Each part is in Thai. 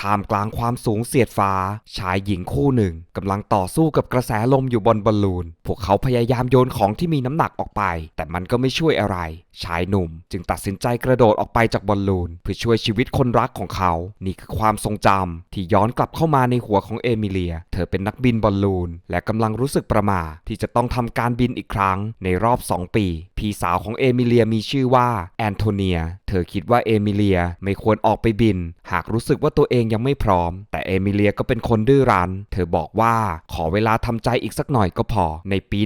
ท่ามกลางความสูงเสียดฟ้า ชายหญิงคู่หนึ่งกำลังต่อสู้กับกระแสลมอยู่บนบอลลูน พวกเขาพยายามโยนของที่มีน้ำหนักออกไป แต่มันก็ไม่ช่วยอะไร ชายหนุ่มจึงตัดสินใจกระโดดออกไปจากบอลลูน เพื่อช่วยชีวิตคนรักของเขา นี่คือความทรงจำที่ย้อนกลับเข้ามาในหัวของเอมิเลีย เธอเป็นนักบินบอลลูน และกำลังรู้สึกประหมาที่จะต้องทำการบินอีกครั้งในรอบ 2 ปี พี่สาวของเอมิเลียมีชื่อว่าแอนโทเนีย เธอคิดว่าเอมิเลียไม่ควรออกไปบิน หากรู้สึกว่าตัวเองยังไม่พร้อม แต่เอมิเลียก็เป็นคนดื้อรั้น เธอบอกว่าขอเวลาทำใจอีกสักหน่อยก็พอ ในปี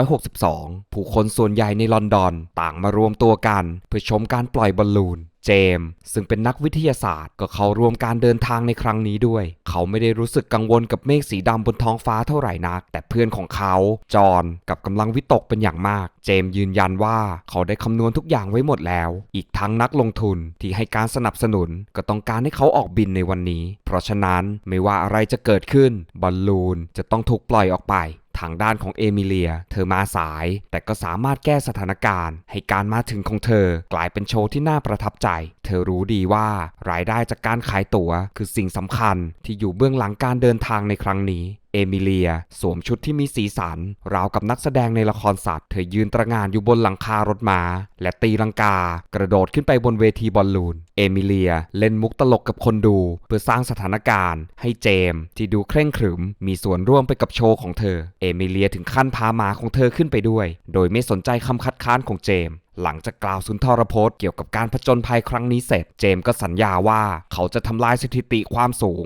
1862 ผู้คนส่วนใหญ่ในลอนดอน ต่างมารวมตัวกัน เพื่อชมการปล่อยบอลลูน เจมส์ซึ่งเป็นนักวิทยาศาสตร์ ก็เข้าร่วมการเดินทางในครั้งนี้ด้วย เขาไม่ได้รู้สึกกังวลกับเมฆสีดำบนท้องฟ้าเท่าไหร่นัก แต่เพื่อนของเขาจอห์นกับกำลังวิตกเป็นอย่างมาก เจมส์ยืนยันว่าเขาได้คำนวณทุกอย่างไว้หมดแล้ว อีกทั้งนักลงทุนที่ให้การสนับสนุน ก็ต้องการให้เขาออกบินในวันนี้ เพราะฉะนั้นไม่ว่าอะไรจะเกิดขึ้นบอลลูนจะต้องถูกปล่อยออกไป ทางด้านของเอมิเลีย เธอมาสาย แต่ก็สามารถแก้สถานการณ์ ให้การมาถึงของเธอ กลายเป็นโชว์ที่น่าประทับใจ เธอรู้ดีว่ารายได้จากการขายตั๋ว คือสิ่งสำคัญที่อยู่เบื้องหลังการเดินทางในครั้งนี้เอมิเลีย สวมชุดที่มีสีสัน ราวกับนักแสดงในละครสัตว์ เธอยืนตระงานอยู่บนหลังคารถม้า และตีลังกา กระโดดขึ้นไปบนเวทีบอลลูน เอมิเลีย เล่นมุกตลกกับคนดู เพื่อสร้างสถานการณ์ ให้เจมส์ที่ดูเคร่งขรึม มีส่วนร่วมไปกับโชว์ของเธอ เอมิเลียถึงขั้นพาหมาของเธอขึ้นไปด้วย โดยไม่สนใจคำคัดค้านของเจมส์ หลังจากกล่าวสุนทรพจน์เกี่ยวกับการผจญภัยครั้งนี้เสร็จ เจมส์ก็สัญญาว่าเขาจะทำลายสถิติความสูง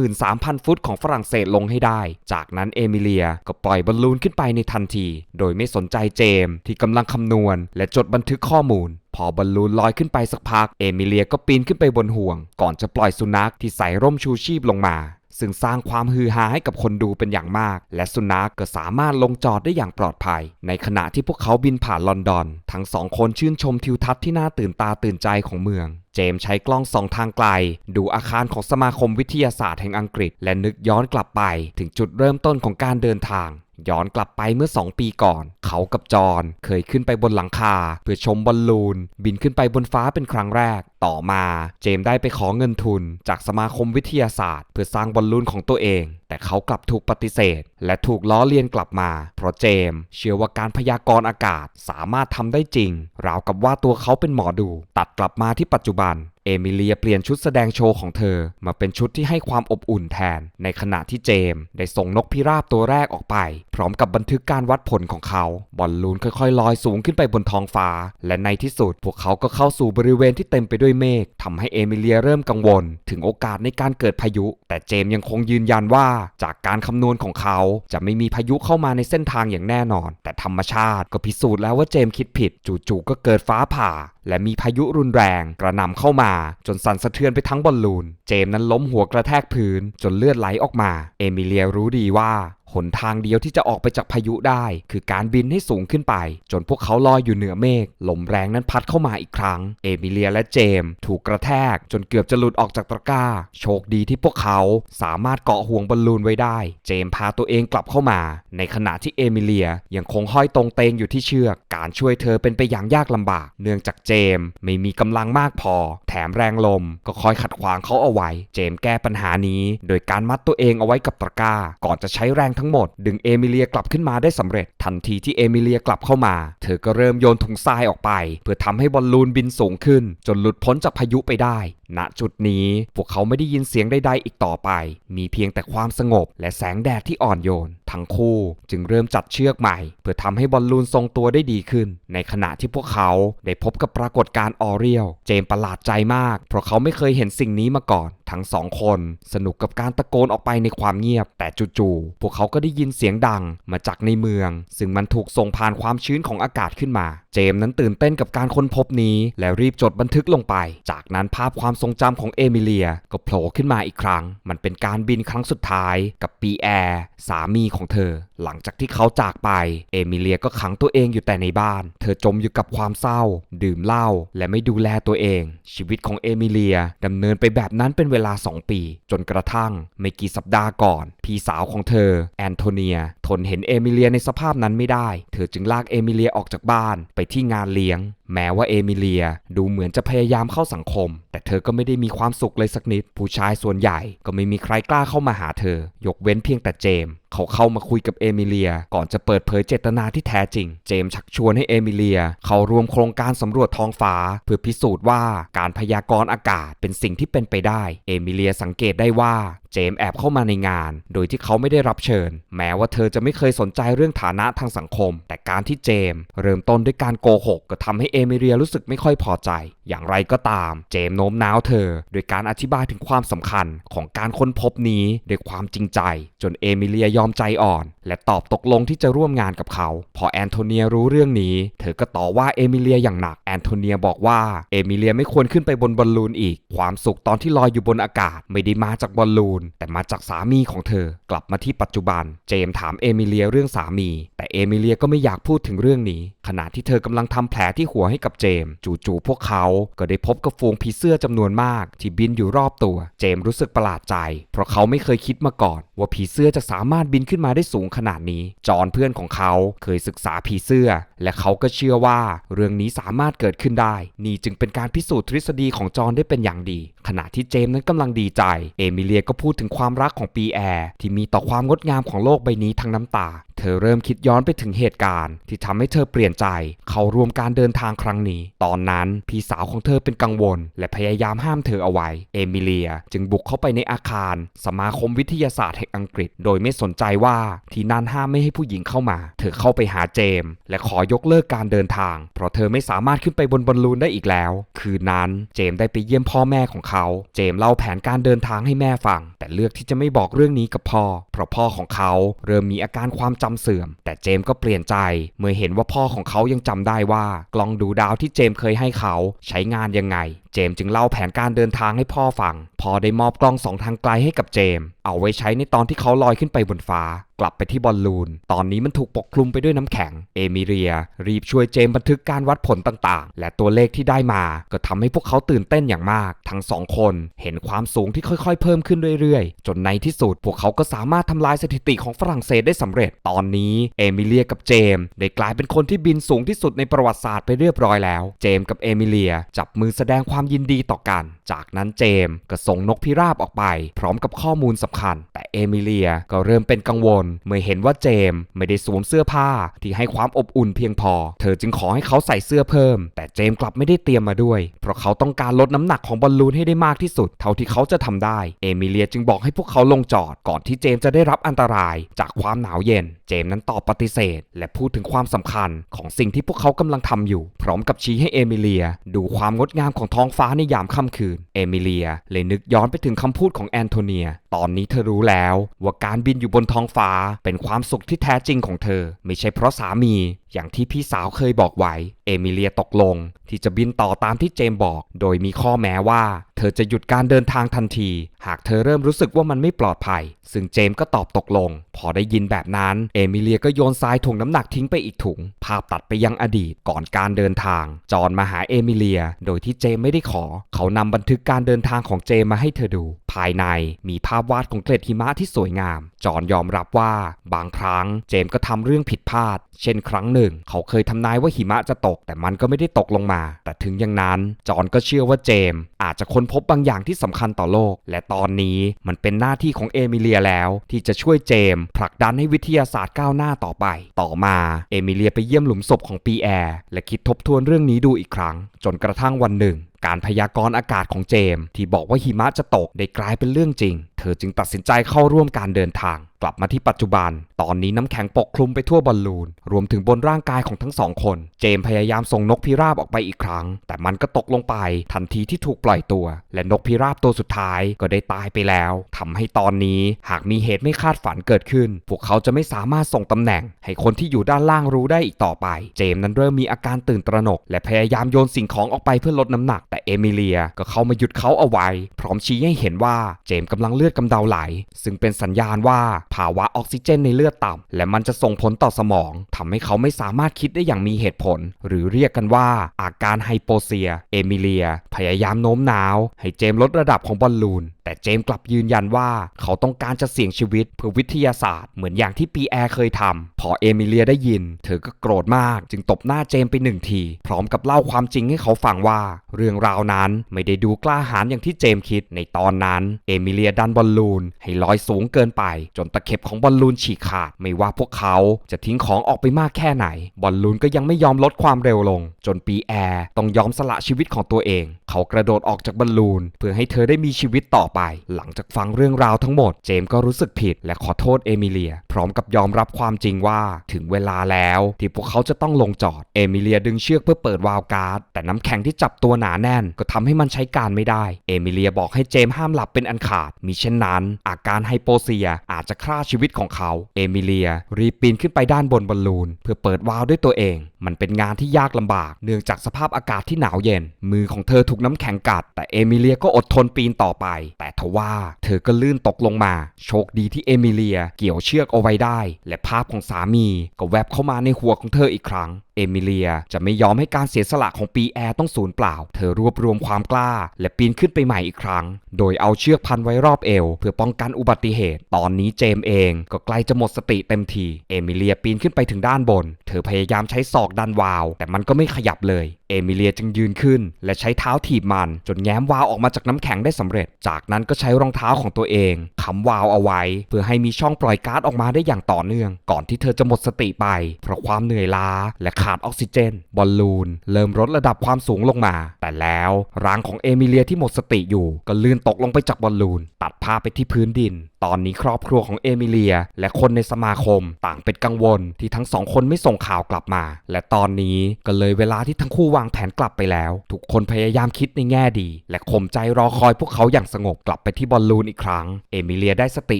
23,000 ฟุตของฝรั่งเศสลงให้ได้ จากนั้นเอมิเลียก็ปล่อยบอลลูนขึ้นไปในทันที โดยไม่สนใจเจมส์ที่กำลังคำนวณ และจดบันทึกข้อมูลพอบอลลูนลอยขึ้นไปสักพัก เอมิเลียก็ปีนขึ้นไปบนห่วง ก่อนจะปล่อยสุนัขที่ใส่ร่มชูชีพลงมา ซึ่งสร้างความฮือฮาให้กับคนดูเป็นอย่างมาก และสุนัขก็สามารถลงจอดได้อย่างปลอดภัย ในขณะที่พวกเขาบินผ่านลอนดอน ทั้งสองคนชื่นชมทิวทัศน์ที่น่าตื่นตาตื่นใจของเมือง เจมส์ใช้กล้องสองทางไกล ดูอาคารของสมาคมวิทยาศาสตร์แห่งอังกฤษ และนึกย้อนกลับไป ถึงจุดเริ่มต้นของการเดินทางย้อนกลับไปเมื่อ 2 ปีก่อน เขากับจอนเคยขึ้นไปบนหลังคา เพื่อชมบอลลูน บินขึ้นไปบนฟ้าเป็นครั้งแรก ต่อมาเจมส์ได้ไปขอเงินทุนจากสมาคมวิทยาศาสตร์ เพื่อสร้างบอลลูนของตัวเอง แต่เขากลับถูกปฏิเสธ และถูกล้อเลียนกลับมา เพราะเจมส์เชื่อว่าการพยากรณ์อากาศสามารถทำได้จริง ราวกับว่าตัวเขาเป็นหมอดู ตัดกลับมาที่ปัจจุบันเอมิเลียเปลี่ยนชุดแสดงโชว์ของเธอ มาเป็นชุดที่ให้ความอบอุ่นแทน ในขณะที่เจมส์ได้ส่งนกพิราบตัวแรกออกไป พร้อมกับบันทึกการวัดผลของเขา บอลลูนค่อยๆลอยสูงขึ้นไปบนท้องฟ้า และในที่สุด พวกเขาก็เข้าสู่บริเวณที่เต็มไปด้วยเมฆทำให้เอมิเลียเริ่มกังวล ถึงโอกาสในการเกิดพายุ แต่เจมยังคงยืนยันว่า จากการคำนวณของเขาจะไม่มีพายุเข้ามาในเส้นทางอย่างแน่นอน แต่ธรรมชาติก็พิสูจน์แล้วว่าเจมคิดผิด จู่ๆก็เกิดฟ้าผ่าและมีพายุรุนแรงกระหน่ำเข้ามาจนสั่นสะเทือนไปทั้งบอลลูน เจมนั้นล้มหัวกระแทกพื้นจนเลือดไหลออกมา เอมิเลียรู้ดีว่าหนทางเดียวที่จะออกไปจากพายุได้ คือการบินให้สูงขึ้นไป จนพวกเขาลอยอยู่เหนือเมฆลมแรงนั้นพัดเข้ามาอีกครั้ง เอมิเลียและเจม ถูกกระแทก จนเกือบจะหลุดออกจากตะกร้า โชคดีที่พวกเขาสามารถเกาะห่วงบอลลูนไว้ได้ เจมพาตัวเองกลับเข้ามา ในขณะที่เอมิเลียยังคงห้อยตรงเตงอยู่ที่เชือก การช่วยเธอเป็นไปอย่างยากลำบาก เนื่องจากเจมไม่มีกำลังมากพอ แถมแรงลมก็คอยขัดขวางเขาเอาไว้ เจมส์แก้ปัญหานี้ โดยการมัดตัวเองเอาไว้กับตะกร้า ก่อนจะใช้แรงทั้งหมด ดึงเอมิเลียกลับขึ้นมาได้สำเร็จ ทันทีที่เอมิเลียกลับเข้ามา เธอก็เริ่มโยนถุงทรายออกไป เพื่อทำให้บอลลูนบินสูงขึ้น จนหลุดพ้นจากพายุไปได้ ณจุดนี้พวกเขาไม่ได้ยินเสียงใดๆอีกต่อไป มีเพียงแต่ความสงบและแสงแดดที่อ่อนโยน ทั้งคู่จึงเริ่มจัดเชือกใหม่ เพื่อทำให้บอลลูนทรงตัวได้ดีขึ้น ในขณะที่พวกเขาได้พบกับปรากฏการณ์ออเรียล เจมประหลาดใจมาก เพราะเขาไม่เคยเห็นสิ่งนี้มาก่อน ทั้งสองคน สนุกกับการตะโกนออกไปในความเงียบ แต่จู่ๆพวกเขาก็ได้ยินเสียงดังมาจากในเมือง ซึ่งมันถูกส่งผ่านความชื้นของอากาศขึ้นมา เจมส์นั้นตื่นเต้นกับการค้นพบนี้ และรีบจดบันทึกลงไป จากนั้นภาพความทรงจำของเอมิเลียก็โผล่ขึ้นมาอีกครั้ง มันเป็นการบินครั้งสุดท้ายกับปีแอร์สามีของเธอ หลังจากที่เขาจากไป เอมิเลียก็ขังตัวเองอยู่แต่ในบ้าน เธอจมอยู่กับความเศร้า ดื่มเหล้าและไม่ดูแลตัวเอง ชีวิตของเอมิเลียดำเนินไปแบบนั้นเป็นเวลาลา 2 ปี จนกระทั่งไม่กี่สัปดาห์ก่อน พี่สาวของเธอ แอนโทเนีย ทนเห็นเอมิเลียในสภาพนั้นไม่ได้ เธอจึงลากเอมิเลียออกจากบ้านไปที่งานเลี้ยง แม้ว่าเอมิเลียดูเหมือนจะพยายามเข้าสังคม แต่เธอก็ไม่ได้มีความสุขเลยสักนิด ผู้ชายส่วนใหญ่ก็ไม่มีใครกล้าเข้ามาหาเธอ ยกเว้นเพียงแต่เจมส์เขาเข้ามาคุยกับเอมิเลีย ก่อนจะเปิดเผยเจตนาที่แท้จริง เจมส์ชักชวนให้เอมิเลีย เข้าร่วมโครงการสำรวจท้องฟ้า เพื่อพิสูจน์ว่าการพยากรณ์อากาศเป็นสิ่งที่เป็นไปได้ เอมิเลียสังเกตได้ว่า เจมแอบเข้ามาในงาน โดยที่เขาไม่ได้รับเชิญ แม้ว่าเธอจะไม่เคยสนใจเรื่องฐานะทางสังคม แต่การที่เจมเริ่มต้นด้วยการโกหก ก็ทำให้เอมิเรียรู้สึกไม่ค่อยพอใจอย่างไรก็ตาม เจมส์โน้มน้าวเธอ โดยการอธิบายถึงความสำคัญของการค้นพบนี้ด้วยความจริงใจ จนเอมิเลียยอมใจอ่อน และตอบตกลงที่จะร่วมงานกับเขา พอแอนโทเนียรู้เรื่องนี้ เธอก็ต่อว่าเอมิเลียอย่างหนักแอนโทเนียบอกว่าเอมิเลียไม่ควรขึ้นไปบนบอลลูนอีก ความสุขตอนที่ลอยอยู่บนอากาศไม่ได้มาจากบอลลูน แต่มาจากสามีของเธอ กลับมาที่ปัจจุบัน เจมส์ถามเอมิเลียเรื่องสามี แต่เอมิเลียก็ไม่อยากพูดถึงเรื่องนี้ขณะที่เธอกำลังทำแผลที่หัวให้กับเจมส์จู่ๆพวกเขาก็ได้พบกับฝูงผีเสื้อจำนวนมาก ที่บินอยู่รอบตัว เจมส์รู้สึกประหลาดใจ เพราะเขาไม่เคยคิดมาก่อน ว่าผีเสื้อจะสามารถบินขึ้นมาได้สูงขนาดนี้ จอห์นเพื่อนของเขาเคยศึกษาผีเสื้อ และเขาก็เชื่อว่า เรื่องนี้สามารถเกิดขึ้นได้ นี่จึงเป็นการพิสูจน์ทฤษฎีของจอห์นได้เป็นอย่างดี ขณะที่เจมส์นั้นกำลังดีใจ เอมิเลียก็พูดถึงความรักของปีแอร์ที่มีต่อความงดงามของโลกใบนี้ทั้งน้ำตา เธอเริ่มคิดย้อนไปถึงเหตุการณ์ ที่ทำให้เธอเปลี่ยนใจ เข้าร่วมการเดินทางครั้งนี้ ตอนนั้นพี่สาวของเธอเป็นกังวล และพยายามห้ามเธอเอาไว้ เอมิเลียจึงบุกเข้าไปในอาคาร สมาคมวิทยาศาสตร์แห่งอังกฤษ โดยไม่สนใจว่าที่นั่นห้ามไม่ให้ผู้หญิงเข้ามา เธอเข้าไปหาเจมส์และขอยกเลิกการเดินทาง เพราะเธอไม่สามารถขึ้นไปบนบอลลูนได้อีกแล้ว คืนนั้นเจมส์ได้ไปเยี่ยมพ่อแม่ของเขา เจมส์เล่าแผนการเดินทางให้แม่ฟัง แต่เลือกที่จะไม่บอกเรื่องนี้กับพ่อ เพราะพ่อของเขาเริ่มมีอาการความจำเสื่อม แต่เจมส์ก็เปลี่ยนใจ เมื่อเห็นว่าพ่อของเขายังจำได้ว่า กล้องดูดาวที่เจมส์เคยให้เขาใช้งานยังไง เจมส์จึงเล่าแผนการเดินทางให้พ่อฟัง พ่อได้มอบกล้องสองทางไกลให้กับเจมส์เอาไว้ใช้ในตอนที่เขาลอยขึ้นไปบนฟ้ากลับไปที่บอลลูน ตอนนี้มันถูกปกคลุมไปด้วยน้ำแข็ง เอมิเรีย รีบช่วยเจมบันทึกการวัดผลต่างๆ และตัวเลขที่ได้มาก็ทำให้พวกเขาตื่นเต้นอย่างมาก ทั้งสองคนเห็นความสูงที่ค่อยๆ เพิ่มขึ้นเรื่อยๆ จนในที่สุด พวกเขาก็สามารถทำลายสถิติของฝรั่งเศสได้สำเร็จ ตอนนี้เอมิเลียกับเจมได้กลายเป็นคนที่บินสูงที่สุดในประวัติศาสตร์ไปเรียบร้อยแล้ว เจมกับเอมิเลียจับมือแสดงความยินดีต่อกัน จากนั้นเจมก็ส่งนกพิราบออกไป พร้อมกับข้อมูลสำคัญ แต่เอมิเลียก็เริ่มเป็นกังวลเมื่อเห็นว่าเจมส์ไม่ได้สวมเสื้อผ้าที่ให้ความอบอุ่นเพียงพอ เธอจึงขอให้เขาใส่เสื้อเพิ่ม แต่เจมส์กลับไม่ได้เตรียมมาด้วย เพราะเขาต้องการลดน้ำหนักของบอลลูนให้ได้มากที่สุด เท่าที่เขาจะทำได้ เอมิเลียจึงบอกให้พวกเขาลงจอดก่อนที่เจมส์จะได้รับอันตรายจากความหนาวเย็น เจมส์นั้นตอบปฏิเสธ และพูดถึงความสำคัญของสิ่งที่พวกเขากำลังทำอยู่ พร้อมกับชี้ให้เอมิเลีย ดูความงดงามของท้องฟ้าในยามค่ำคืน เอมิเลียเลยนึกย้อนไปถึงคำพูดของแอนโทเนีย ตอนนี้เธอรู้แล้วว่าการบินอยู่บนท้องฟ้าเป็นความสุขที่แท้จริงของเธอ ไม่ใช่เพราะสามี อย่างที่พี่สาวเคยบอกไว้ เอมิเลียตกลง ที่จะบินต่อตามที่เจมบอก โดยมีข้อแม้ว่า เธอจะหยุดการเดินทางทันที หากเธอเริ่มรู้สึกว่ามันไม่ปลอดภัย ซึ่งเจมก็ตอบตกลง พอได้ยินแบบนั้น เอมิเลียก็โยนทรายถ่วงน้ำหนักทิ้งไปอีกถุง ภาพตัดไปยังอดีตก่อนการเดินทาง จอนมาหาเอมิเลีย โดยที่เจมไม่ได้ขอ เขานำบันทึกการเดินทางของเจมมาให้เธอดู ภายในมีภาพวาดของเกล็ดหิมะที่สวยงาม จอนยอมรับว่า บางครั้งเจมก็ทำเรื่องผิดพลาด เช่นครั้งหนึ่งเขาเคยทำนายว่าหิมะจะตก แต่มันก็ไม่ได้ตกลงมา แต่ถึงอย่างนั้น จอห์นก็เชื่อว่าเจมส์อาจจะค้นพบบางอย่างที่สำคัญต่อโลก และตอนนี้มันเป็นหน้าที่ของเอมิเลียแล้ว ที่จะช่วยเจมส์ผลักดันให้วิทยาศาสตร์ก้าวหน้าต่อไป ต่อมาเอมิเลียไปเยี่ยมหลุมศพของปีแอร์และคิดทบทวนเรื่องนี้ดูอีกครั้ง จนกระทั่งวันหนึ่ง การพยากรณ์อากาศของเจมส์ที่บอกว่าหิมะจะตกได้กลายเป็นเรื่องจริง เธอจึงตัดสินใจเข้าร่วมการเดินทาง กลับมาที่ปัจจุบัน ตอนนี้น้ำแข็งปกคลุมไปทั่วบอลลูน รวมถึงบนร่างกายของทั้งสองคน เจมส์พยายามส่งนกพิราบออกไปอีกครั้ง แต่มันก็ตกลงไป ทันทีที่ถูกปล่อยตัว และนกพิราบตัวสุดท้ายก็ได้ตายไปแล้วทำให้ตอนนี้หากมีเหตุไม่คาดฝันเกิดขึ้น พวกเขาจะไม่สามารถส่งตำแหน่ง ให้คนที่อยู่ด้านล่างรู้ได้อีกต่อไป เจมส์นั้นเริ่มมีอาการตื่นตระหนก และพยายามโยนสิ่งของออกไปเพื่อลดน้ำหนักแต่เอมิเลียก็เข้ามาหยุดเขาเอาไว้ พร้อมชี้ให้เห็นว่าเจมกำลังเลือดดกำเดาไหล ซึ่งเป็นสัญญาณว่าภาวะออกซิเจนในเลือดต่ำและมันจะส่งผลต่อสมองทำให้เขาไม่สามารถคิดได้อย่างมีเหตุผล หรือเรียกกันว่าอาการไฮโปเซีย เอมิเลีย พยายามโน้มน้าว ให้เจมลดระดับของบอลลูน แต่เจมกลับยืนยันว่า เขาต้องการจะเสี่ยงชีวิตเพื่อวิทยาศาสตร์เหมือนอย่างที่ปีแอร์เคยทำพอเอมิเลียได้ยิน เธอก็โกรธมาก จึงตบหน้าเจมไปหนึ่งที พร้อมกับเล่าความจริงให้เขาฟังว่า เรื่องาวนั้น ไม่ได้ดูกล้าหาญอย่างที่เจมคิดในตอนนั้น เอมิเลียดันบอลลูน ให้ลอยสูงเกินไป จนตะเข็บของบอลลูนฉีกขาด ไม่ว่าพวกเขาจะทิ้งของออกไปมากแค่ไหน บอลลูนก็ยังไม่ยอมลดความเร็วลง จนปีแอร์ต้องยอมสละชีวิตของตัวเอง เขากระโดดออกจากบอลลูน เพื่อให้เธอได้มีชีวิตต่อไป หลังจากฟังเรื่องราวทั้งหมด เจมก็รู้สึกผิด และขอโทษเอมิเลีย พร้อมกับยอมรับความจริงว่าถึงเวลาแล้ว ที่พวกเขาจะต้องลงจอด เอมิเลียดึงเชือกเพื่อเปิดวาล์วการ์ดแต่น้ำแข็งที่จับตัวหนาแน่นก็ทำให้มันใช้การไม่ได้ เอมิเลียบอกให้เจมส์ห้ามหลับเป็นอันขาดมิเช่นนั้น อาการไฮโปเซียอาจจะฆ่าชีวิตของเขา เอมิเลียรีบปีนขึ้นไปด้านบนบอลลูน เพื่อเปิดวาล์วด้วยตัวเอง มันเป็นงานที่ยากลำบาก เนื่องจากสภาพอากาศที่หนาวเย็น มือของเธอถูกน้ำแข็งกัด แต่เอมิเลียก็อดทนปีนต่อไป แต่ทว่าเธอก็ลื่นตกลงมา โชคดีที่เอมิเลียเกี่ยวเชือกเอาไว้ได้ และภาพของสามีก็แวบเข้ามาในหัวของเธออีกครั้ง เอมิเลียจะไม่ยอมให้การเสียสละของปีแอร์ต้องสูญเปล่า เธอรวบรวมความกล้า และปีนขึ้นไปใหม่อีกครั้ง โดยเอาเชือกพันไว้รอบเอว เพื่อป้องกันอุบัติเหตุ ตอนนี้เจมส์เองก็ใกล้จะหมดสติเต็มที เอมิเลียปีนขึ้นไปถึงด้านบน เธอพยายามใช้ศอกดันวาล์วแต่มันก็ไม่ขยับเลย เอมิเลียจึงยืนขึ้น และใช้เท้าถีบมัน จนแง้มวาล์วออกมาจากน้ำแข็งได้สำเร็จ จากนั้นก็ใช้รองเท้าของตัวเองค้ำวาล์วเอาไว้ เพื่อให้มีช่องปล่อยก๊าซออกมาได้อย่างต่อเนื่อง ก่อนที่เธอจะหมดสติไป เพราะความเหนื่อยล้าและขาดออกซิเจน บอลลูน เริ่มลดระดับความสูงลงมา แต่แล้ว ร่างของเอมิเลียที่หมดสติอยู่ ก็ลื่นตกลงไปจากบอลลูน ตัดภาพไปที่พื้นดิน ตอนนี้ครอบครัวของเอมิเลีย และคนในสมาคมต่างเป็นกังวลที่ทั้งสองคนไม่ส่งข่าวกลับมา และตอนนี้ก็เลยเวลาที่ทั้งคู่วางแผนกลับไปแล้ว ทุกคนพยายามคิดในแง่ดี และข่มใจรอคอยพวกเขาอย่างสงบกลับไปที่บอลลูนอีกครั้ง เอมิเลียได้สติ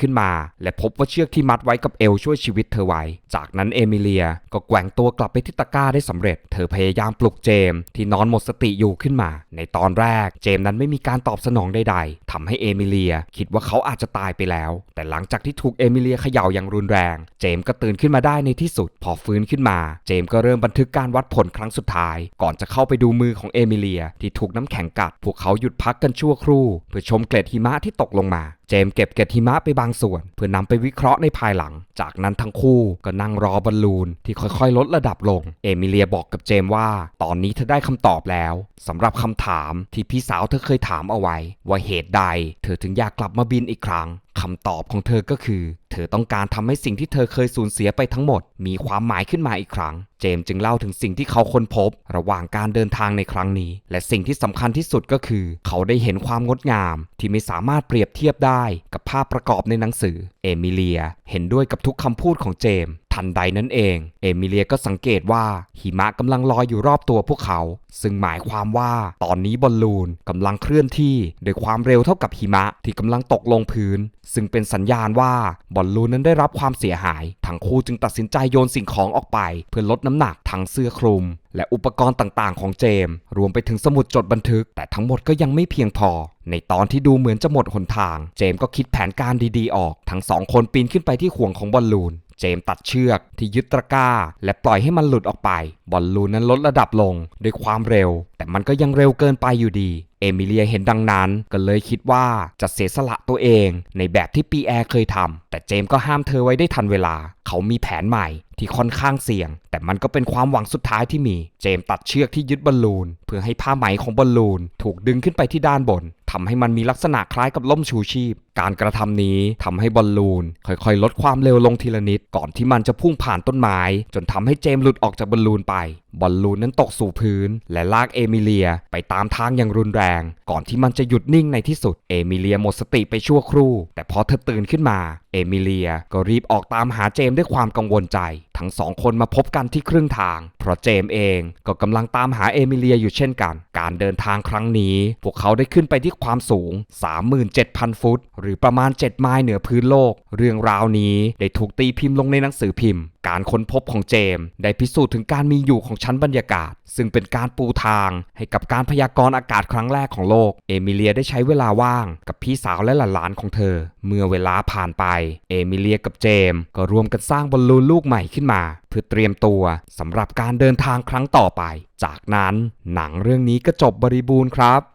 ขึ้นมา และพบว่าเชือกที่มัดไว้กับเอวช่วยชีวิตเธอไว้ จากนั้นเอมิเลียก็แกว่งตัวกลับไปที่ตะกร้าได้สำเร็จ เธอพยายามปลุกเจมส์ที่นอนหมดสติอยู่ขึ้นมาในตอนแรกเจมส์นั้นไม่มีการตอบสนองใดๆทำให้เอมิเลียคิดว่าเขาอาจจะตายไปแล้ว แต่หลังจากที่ถูกเอมิเลียเขย่าอย่างรุนแรง เจมส์ก็ตื่นขึ้นมาได้ในที่สุด พอฟื้นขึ้นมา เจมส์ก็เริ่มบันทึกการวัดผลครั้งสุดท้าย ก่อนจะเข้าไปดูมือของเอมิเลียที่ถูกน้ำแข็งกัด พวกเขาหยุดพักกันชั่วครู่ เพื่อชมเกล็ดหิมะที่ตกลงมาเจมเก็บเกล็ดหิมะไปบางส่วน เพื่อนำไปวิเคราะห์ในภายหลัง จากนั้นทั้งคู่ก็นั่งรอบอลลูนที่ค่อยๆ ลดระดับลง เอมิเลียบอกกับเจมว่า ตอนนี้เธอได้คำตอบแล้วสำหรับคำถามที่พี่สาวเธอเคยถามเอาไว้ ว่าเหตุใด เธอถึงอยากกลับมาบินอีกครั้ง คำตอบของเธอก็คือ เธอต้องการทำให้สิ่งที่เธอเคยสูญเสียไปทั้งหมด มีความหมายขึ้นมาอีกครั้ง เจมส์จึงเล่าถึงสิ่งที่เขาค้นพบ ระหว่างการเดินทางในครั้งนี้ และสิ่งที่สำคัญที่สุดก็คือ เขาได้เห็นความงดงาม ที่ไม่สามารถเปรียบเทียบได้กับภาพประกอบในหนังสือ เอมิเลีย เห็นด้วยกับทุกคำพูดของเจมส์ ทันใดนั้นเอง เอมิเลียก็สังเกตว่าหิมะกำลังลอยอยู่รอบตัวพวกเขา ซึ่งหมายความว่าตอนนี้บอลลูนกำลังเคลื่อนที่ด้วยความเร็วเท่ากับหิมะที่กำลังตกลงพื้น ซึ่งเป็นสัญญาณว่าบอลลูนนั้นได้รับความเสียหาย ทั้งคู่จึงตัดสินใจโยนสิ่งของออกไป เพื่อลดน้ำหนักทั้งเสื้อคลุมและอุปกรณ์ต่างๆ ของเจมส์รวมไปถึงสมุดจดบันทึก แต่ทั้งหมดก็ยังไม่เพียงพอ ในตอนที่ดูเหมือนจะหมดหนทาง เจมส์ก็คิดแผนการดีๆออก ทั้งสองคนปีนขึ้นไปที่ห่วงของบอลลูน เจมส์ตัดเชือกที่ยึดตะกร้า และปล่อยให้มันหลุดออกไป บอลลูนนั้นลดระดับลงด้วยความเร็ว แต่มันก็ยังเร็วเกินไปอยู่ดี เอมิเลียเห็นดังนั้นก็เลยคิดว่าจะเสียสละตัวเองในแบบที่ปีแอร์เคยทำแต่เจมส์ก็ห้ามเธอไว้ได้ทันเวลา เขามีแผนใหม่ที่ค่อนข้างเสี่ยง แต่มันก็เป็นความหวังสุดท้ายที่มี เจมส์ตัดเชือกที่ยึดบอลลูน เพื่อให้ผ้าไหมของบอลลูน ถูกดึงขึ้นไปที่ด้านบน ทำให้มันมีลักษณะคล้ายกับล่มชูชีพ การกระทำนี้ทำให้บอลลูน ค่อยๆ ลดความเร็วลงทีละนิด ก่อนที่มันจะพุ่งผ่านต้นไม้ จนทำให้เจมส์หลุดออกจากบอลลูนไป บอลลูนนั้นตกสู่พื้น และลากเอมิเลียไปตามทางอย่างรุนแรง ก่อนที่มันจะหยุดนิ่งในที่สุด เอมิเลียหมดสติไปชั่วครู่ แต่พอเธอตื่นขึ้นมา เเอมิเลียก็รีบออกตามหาเจมด้วยความกังวลใจ ทั้งสองคนมาพบกันที่ครึ่งทาง เพราะเจมเองก็กำลังตามหาเอมิเลียอยู่เช่นกัน การเดินทางครั้งนี้ พวกเขาได้ขึ้นไปที่ความสูง 37,000 ฟุต หรือประมาณ 7 ไมล์เหนือพื้นโลก เรื่องราวนี้ได้ถูกตีพิมพ์ลงในหนังสือพิมพ์ การค้นพบของเจมส์ได้พิสูจน์ถึงการมีอยู่ของชั้นบรรยากาศ ซึ่งเป็นการปูทางให้กับการพยากรณ์อากาศครั้งแรกของโลก เอมิเลียได้ใช้เวลาว่างกับพี่สาวและหลานๆของเธอ เมื่อเวลาผ่านไป เอมิเลียกับเจมส์ก็ร่วมกันสร้างบอลลูนลูกใหม่ขึ้นมา เพื่อเตรียมตัวสำหรับการเดินทางครั้งต่อไป จากนั้นหนังเรื่องนี้ก็จบบริบูรณ์ครับ